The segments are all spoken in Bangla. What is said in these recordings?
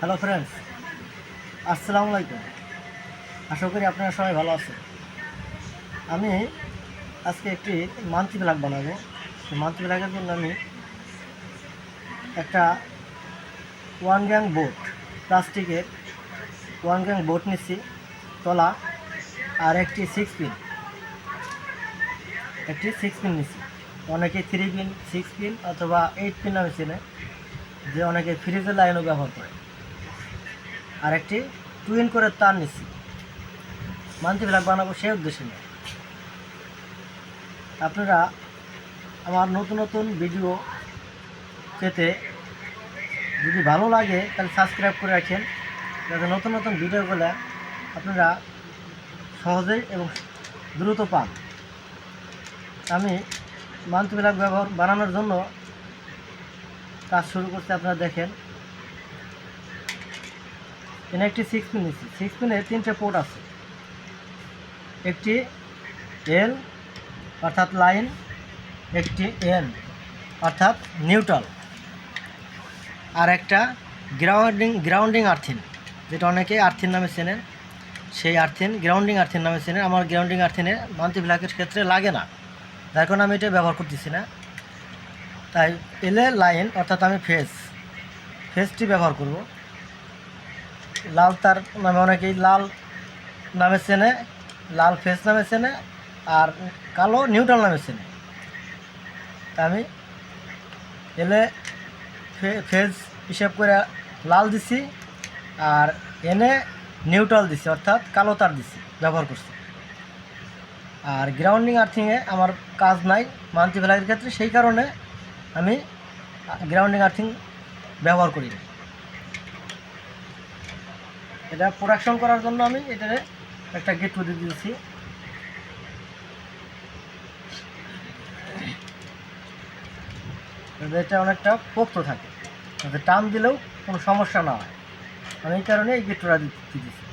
হ্যালো ফ্রেন্ডস আসসালামু আলাইকুম। আশা করি আপনারা সবাই ভালো আছেন। আমি আজকে একটি মান্থলি ব্লাগ বানাবো। সেই মান্থলি ব্লাগের জন্য আমি একটা ওয়ান গ্যাং বোট প্লাস্টিকের ওয়ান গ্যাং বোট নিচ্ছি তলা, আর একটি সিক্স পিন একটি সিক্স পিন নিচ্ছি অনেকে থ্রি পিন সিক্স পিন অথবা এইট পিন নামে চেনে, যে অনেকে ফ্রিজের লাইনও ব্যবহার করে। আর একটি টুইন করে তার নিচ্ছি মান্থলি ব্লাগ বানাবো সেই উদ্দেশ্যে নিয়ে। আপনারা আমার নতুন নতুন ভিডিও পেতে যদি ভালো লাগে, তাহলে সাবস্ক্রাইব করে রাখেন। যাতে নতুন নতুন ভিডিওগুলো আপনারা সহজেই এবং দ্রুত পান। আমি ব্লাগ ব্যবহার বানানোর জন্য কাজ শুরু করতে আপনারা দেখেন। এখানে একটি সিক্স পিন নিচ্ছি সিক্স পিনের তিনটে পোর্ট আছে। একটি এল অর্থাৎ লাইন একটি এন অর্থাৎ নিউট্রাল আর একটা গ্রাউন্ডিং গ্রাউন্ডিং আর্থিন যেটা অনেকে আর্থিন নামে চেনেন। সেই আর্থিন গ্রাউন্ডিং আর্থিন নামে চেনেন। আমার গ্রাউন্ডিং আর্থিনে মান্থলি ব্ল্যাকের ক্ষেত্রে লাগে না। যার কারণে আমি এটা ব্যবহার করতেছি না। তাই এলে লাইন অর্থাৎ আমি ফেস ফেসটি ব্যবহার করব। লাল তার নামে অনেকেই লাল নামে চেনে, লাল ফেস নামে চেনে আর কালো নিউট্রাল নামে চেনে। তা আমি এলে ফেজ হিসাব করে লাল দিছি আর এনে নিউট্রাল দিছি, অর্থাৎ কালো তার দিছি, ব্যবহার করছি। আর গ্রাউন্ডিং আর্থিংয়ে আমার কাজ নাই মান্থলি ভ্যালাইয়ের ক্ষেত্রে, সেই কারণে আমি গ্রাউন্ডিং আর্থিং ব্যবহার করি এটা প্রোডাকশন করার জন্য আমি এটারে একটা গেট দিয়ে দিয়েছি। এটা অনেকটা পোক্ত থাকে। টান দিলেও কোনো সমস্যা না হয়। আমি এই কারণে এই গেটটা দিতে দিয়েছি।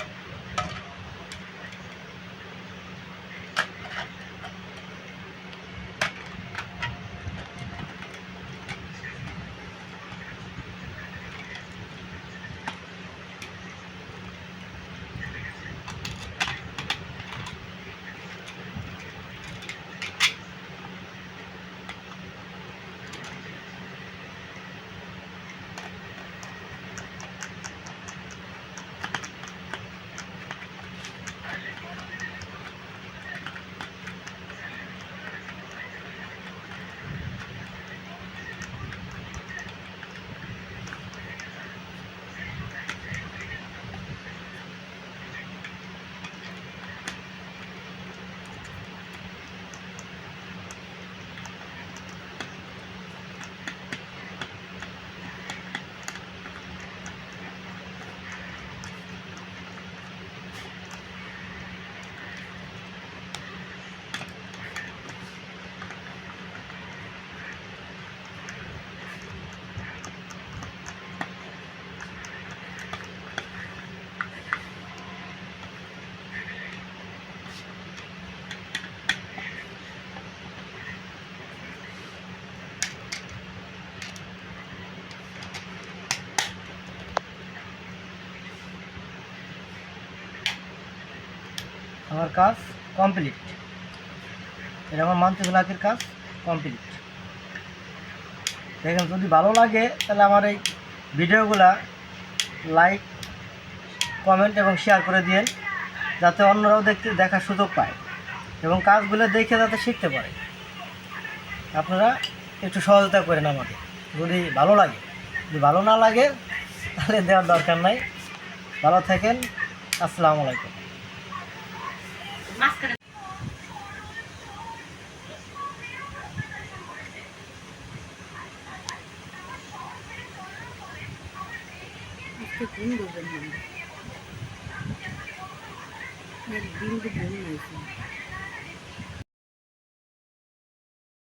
আমার কাজ কমপ্লিট এটা আমার মান্থলি ব্লকের কাজ কমপ্লিট দেখেন, যদি ভালো লাগে, তাহলে আমার এই ভিডিওগুলা লাইক কমেন্ট এবং শেয়ার করে দিন যাতে অন্যরাও দেখতে, দেখার সুযোগ পায় এবং কাজগুলো দেখে যাতে শিখতে পারে। আপনারা একটু সহযোগিতা করেন আমাকে। যদি ভালো লাগে, যদি ভালো না লাগে, তাহলে দেওয়ার দরকার নাই। ভালো থাকেন, আসসালামু আলাইকুম। কোন করবেন একদিন তো বমি হয়েছে।